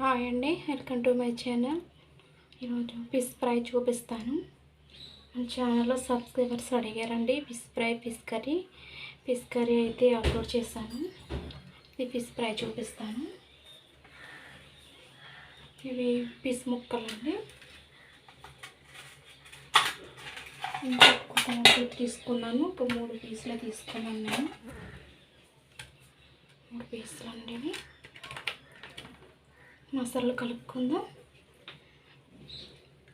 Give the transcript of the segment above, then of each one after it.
Hi అండి welcome to my channel. ఈరోజు fish fry చూపిస్తాను. మన ఛానల్లో సబ్స్క్రైబర్స్ అడిగారండి fish fry fish curry. Fish curry అయితే అప్లోడ్ చేశాను. ఇది ఫిష్ ఫ్రై చూపిస్తాను. ఇవి ఫిష్ ముక్కలండి. ఇంకొక తీసుకున్నాను. ఒక మూడు పీసులు తీసుకున్నాను నేను. మూడు పీసులు అండి మసాలాలు మసాలా కలుపుకుందాం.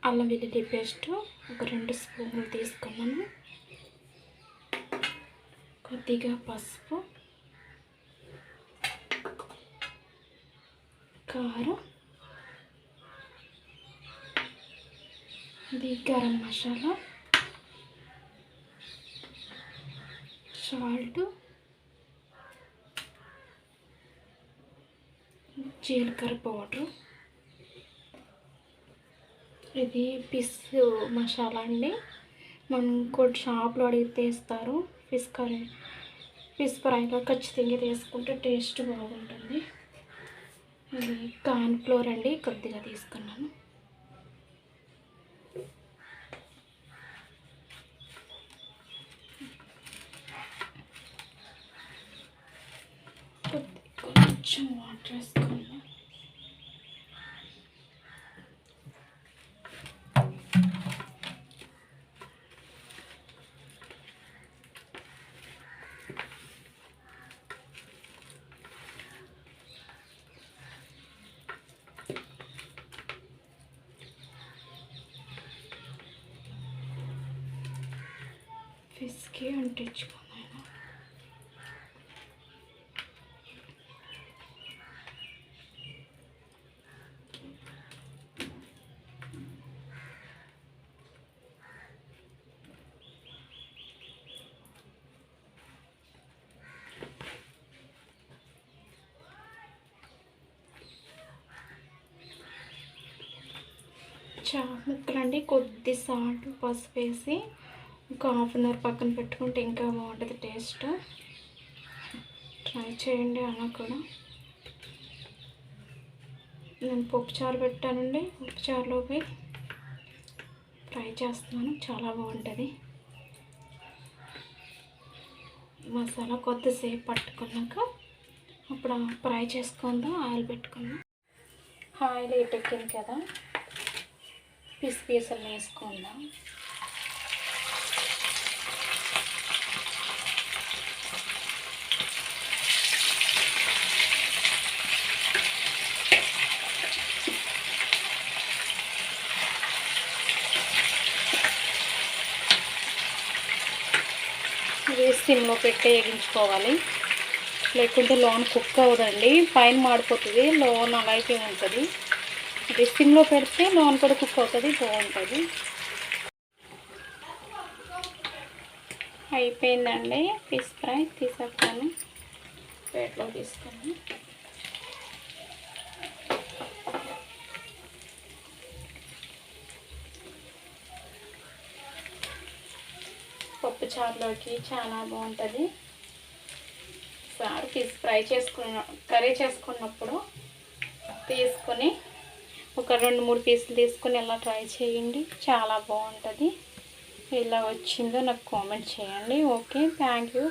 అల్లం వెల్లుల్లి పేస్ట్ ఒక రెండు స్పూన్లు తీసుకున్నాను. కొద్దిగా పసుపు కారం ఇది గరం మసాలా సాల్ట్ జీలకర్ర పౌడర్. ఇది పిస్ మసాలా అండి. మనం కొన్ని షాప్లో అడిగితే ఇస్తారు. ఫిష్ కర్రీ ఫిష్ ఫ్రైలో ఖచ్చితంగా తీసుకుంటే టేస్ట్ బాగుంటుంది. ఇది కార్న్ఫ్లోర్ అండి కొద్దిగా తీసుకున్నాను. కొద్ది కొంచెం వాటర్ ఫిస్కి అంటించుకున్నాను. చా ముక్కలండి కొద్ది సాల్ట్ పసుపు వేసి ఒక హాఫ్ అన్ అవర్ పక్కన పెట్టుకుంటే ఇంకా బాగుంటుంది టేస్ట్ ట్రై చేయండి అలా కూడా. నేను పప్పు చారు పెట్టానండి పప్పు చారులోకి. ఫ్రై చేస్తున్నాను చాలా బాగుంటుంది. మసాలా కొద్దిసేపు పట్టుకున్నాక అప్పుడు ఫ్రై చేసుకుందాం ఆయిల్ పెట్టుకుందాం. ఆయిల్ ఎక్కింది కదా పీస్ పీసులు వేసుకుందాం. ఇది సిమ్లో పెట్టి వేగించుకోవాలి లేకుంటే లోన్ కుక్ అవ్వదండి. పైన మాడిపోతుంది. లోన్ అలాగే ఉంటుంది. ఇది సిమ్లో పెడితే లోన్ కూడా కుక్ అవుతుంది బాగుంటుంది. అయిపోయిందండి. ఫిష్ ఫ్రై తీసేస్తాను. ప్లేట్లో తీసుకొని. పప్పు చారులోకి చాలా బాగుంటుంది. సార్ తీసి ఫ్రై చేసుకున్న కర్రీ చేసుకున్నప్పుడు తీసుకొని ఒక రెండు మూడు పీసులు తీసుకొని ఇలా ట్రై చేయండి. చాలా బాగుంటుంది. ఇలా వచ్చిందో నాకు కామెంట్ చేయండి. Okay thank you.